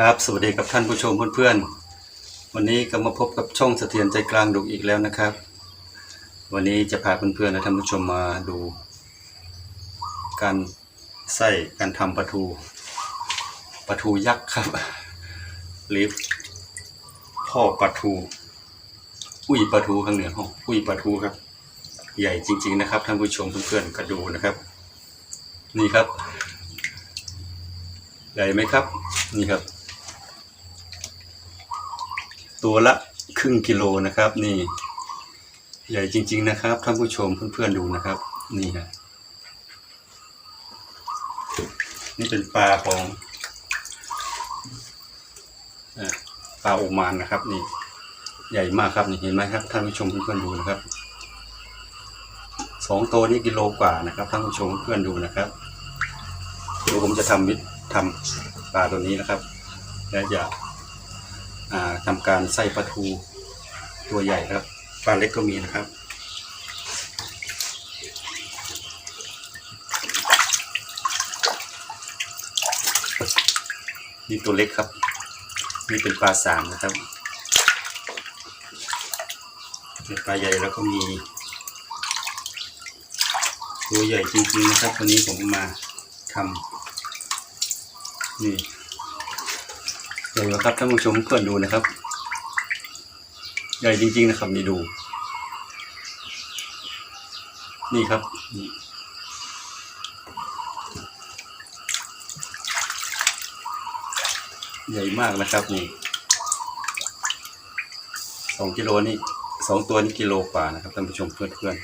ครับ สวัสดีกับท่านผู้ชมเพื่อนๆ วันนี้ก็มาพบกับช่องเสถียรใจกลางดุอีกแล้วนะครับ วันนี้จะพาเพื่อนๆและท่านผู้ชมมาดู การใส่การทำปลาทูปลาทูยักษ์ครับหรือพ่อปลาทู อุ้ยปลาทูข้างเหนือห้องอุ้ยปลาทูครับ ใหญ่จริง ๆนะครับท่านผู้ชมเพื่อนๆก็ดูนะครับ นี่ครับใหญ่ไหมครับ นี่ครับ ตัวละครึ่งกิโลนะครับ นี่ ใหญ่จริง ๆนะครับท่านผู้ชมเพื่อนๆดูนะครับ นี่ฮะนี่เป็นปลาของปลาโอมานนะครับ นี่ ใหญ่มากครับนี่เห็นไหมครับท่านผู้ชมเพื่อนๆดูนะครับสองตัวนี้กิโลกว่านะครับท่านผู้ชมเพื่อนๆดูนะครับเดี๋ยวผมจะทำวิธีทำปลาตัวนี้นะครับ และจะอ่า ทำการใส่ปลาทูตัวใหญ่ครับปลาเล็กก็มีนะครับนี่ตัวเล็กครับ นี่เป็นปลาสามนะครับเป็นปลาใหญ่แล้วก็มี ตัวใหญ่จริงๆนะครับวันนี้ผมมาทำนี่ ใหญ่แล้วครับท่านผู้ชมเพื่อนดูนะครับ ใหญ่จริง ๆ นะครับนี่ดู นี่ครับใหญ่มากนะครับนี่สองกิโลนี่สองตัวนี่กิโลกว่านะครับท่านผู้ชมเพื่อน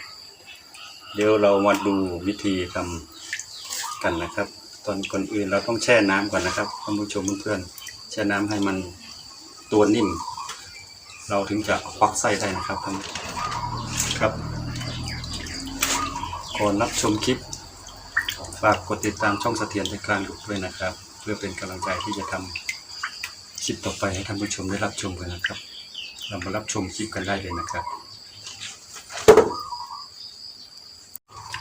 ๆเดี๋ยวเรามาดูวิธีทำกันนะครับ ตอนก่อนอื่นเราต้องแช่น้ำก่อนนะครับท่านผู้ชมเพื่อนๆ แช่น้ำให้มันตัวนิ่ม เราถึงจะควักไส้ได้นะครับท่านครับก่อนรับชมคลิป ฝากกดติดตามช่องเสถียรใจกลางดุด้วยนะครับ เพื่อเป็นกำลังใจที่จะทำคลิปต่อไปให้ท่านผู้ชมได้รับชมกันนะครับ เรามารับชมคลิปกันได้เลยนะครับ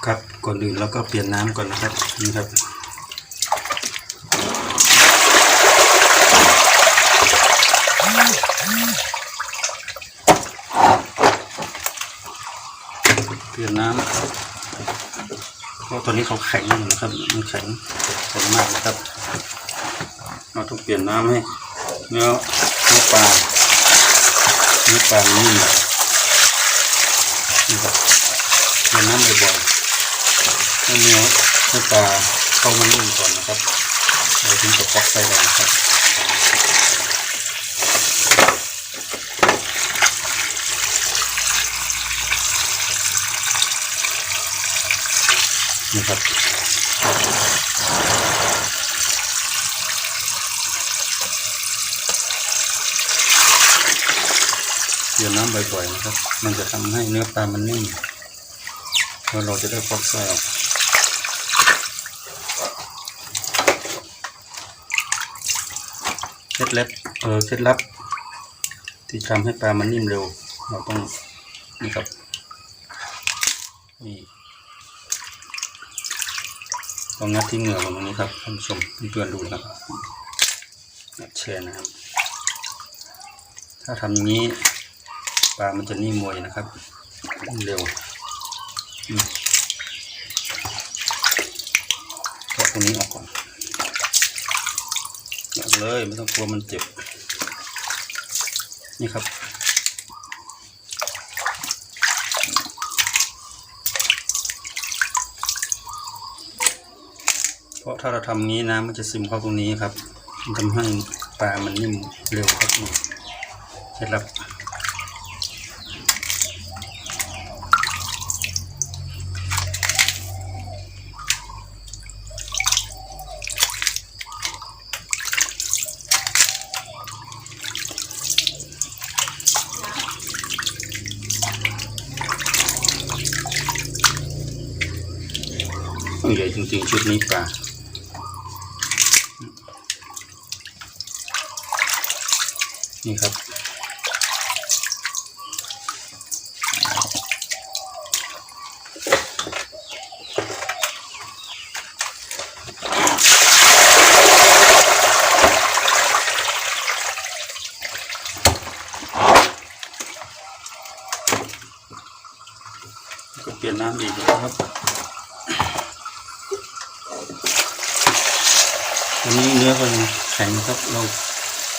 ครับก่อนอื่นเราก็เปลี่ยนน้ำก่อนนะครับนี่ครับ เปลียนน้ำเพราะตัวนี้เขาแข็งนะครับมันแข็งแข็งมากนะครับ เราต้องเปลี่ยนน้ำให้เนื้อเนื้อปลาเนื้อปลานนิ่มนี่ครับเปลี่ยนน้ำบ่อยๆให้เนื้อเนื้อปลาเข้ามานิ่มก่อนนะครับเราถึงจะปอกใส่ได้ครับ นะครับเปลี่ยนน้ำบ่อยๆนะครับ มันจะทำให้เนื้อปลามันนิ่มแล้วเราจะได้ฟอกไส้ออกเคล็ดลับเออเคล็ดลับ ที่ทำให้ปลามันนิ่มเร็ว เราต้องนี่ครับนี่ ลองงัดที่เหงื่อของตรงนี้ครับท่านผู้ชมเพื่อนๆดูนะครับงัดแช่นะครับ ถ้าทำอย่างนี้ปลามันจะนิ่มมวยนะครับเร็วอืมแกะตรงนี้ออกก่อนแกะเลยไม่ต้องกลัวมันเจ็บ นี่ครับ เพราะถ้าเราทำงี้น้ำมันจะซึมเข้าตรงนี้ครับ มันทำให้ปลามันนิ่มเร็วครับนี่เคล็ดลับใหญ่จริงๆชุดนี้ปลา นี่ครับ ก็เปลี่ยนน้ำอีกนะครับวันนี้เนื้อก็ยัแข็งครับเรา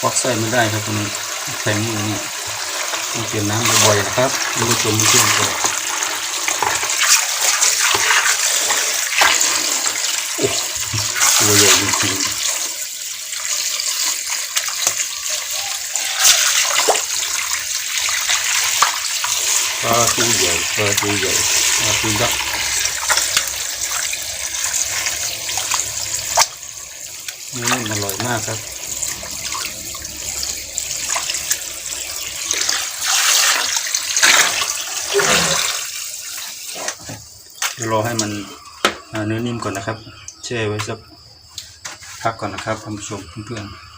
ควักไส้ไม่ได้ครับตัวนี้แข็งอยู่นี่ต้องเปลี่ยนน้ำบ่อยๆครับท่านผู้ชมเพื่อนๆก็โอ้ตัวใหญ่จริงๆปลาตัวใหญ่ปลาตัวใหญ่ปลาตัวยักษ์นี่มันอร่อยมากครับ ดี๋ยวรอให้มันเนื้อนิ่มก่อนนะครับ แช่ไว้สักพักก่อนนะครับท่านผู้ชมเพื่อนๆ